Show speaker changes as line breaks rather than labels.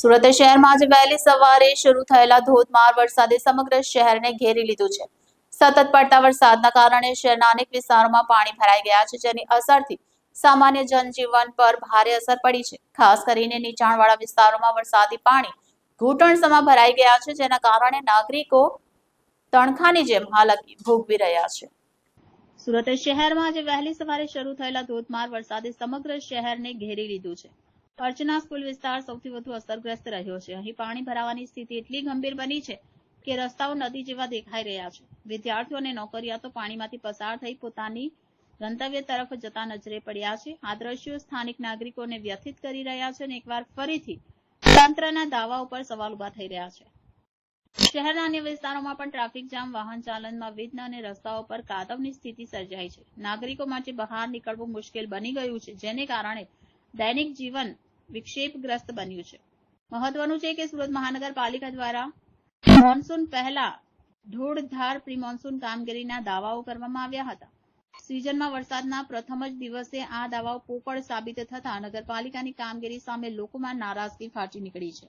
સુરત શહેરમાં આજે વહેલી સવારે શરૂ થયેલા ધોધમાર વરસાદે સમગ્ર શહેરને ઘેરી લીધું છે. સતત પડતા વરસાદના કારણે શહેરના અનેક વિસ્તારોમાં પાણી ભરાઈ ગયા છે, જેની અસરથી સામાન્ય જનજીવન પર ભારે અસર પડી છે. ખાસ કરીને નીચાણવાળા વિસ્તારોમાં વરસાદી પાણી ઘૂંટણસમાં ભરાઈ ગયા છે, જેના કારણે નાગરિકો તણખાની જેમ હાલત ભોગવી રહ્યા છે. સુરત શહેરમાં આજે વહેલી સવારે શરૂ થયેલા ધોધમાર વરસાદે સમગ્ર શહેરને ઘેરી લીધું છે. અર્ચના સ્કૂલ વિસ્તાર સૌથી વધુ અસરગ્રસ્ત રહ્યો છે. અહીં પાણી ભરાવાની સ્થિતિ એટલી ગંભીર બની છે કે રસ્તાઓ નદી જેવા દેખાઈ રહ્યા છે. વિદ્યાર્થીઓ અને નોકરિયાતો પાણીમાંથી પસાર થઈ પોતાની ગંતવ્ય તરફ જતા નજરે પડ્યા છે. આ દ્રશ્યો સ્થાનિક નાગરિકોને વ્યથિત કરી રહ્યા છે અને એકવાર ફરીથી તંત્રના દાવા ઉપર સવાલ ઊભા થઈ રહ્યા છે. શહેરના અન્ય વિસ્તારોમાં પણ ટ્રાફિક જામ, વાહન ચાલનમાં વિઘ્ન અને રસ્તાઓ પર કાદવની સ્થિતિ સર્જાઈ છે. નાગરિકો માટે બહાર નીકળવું મુશ્કેલ બની ગયું છે, જેને કારણે દૈનિક જીવન વિક્ષેપગ્રસ્ત બન્યું છે. મહત્વનું છે કે સુરત મહાનગરપાલિકા દ્વારા મોન્સૂન પહેલા ધૂળધાર પ્રી મોન્સૂન કામગીરીના દાવાઓ કરવામાં આવ્યા હતા. સિઝનમાં વરસાદના પ્રથમ જ દિવસે આ દાવાઓ પોકળ સાબિત થતા નગરપાલિકાની કામગીરી સામે લોકોમાં નારાજગી ફાટી નીકળી છે.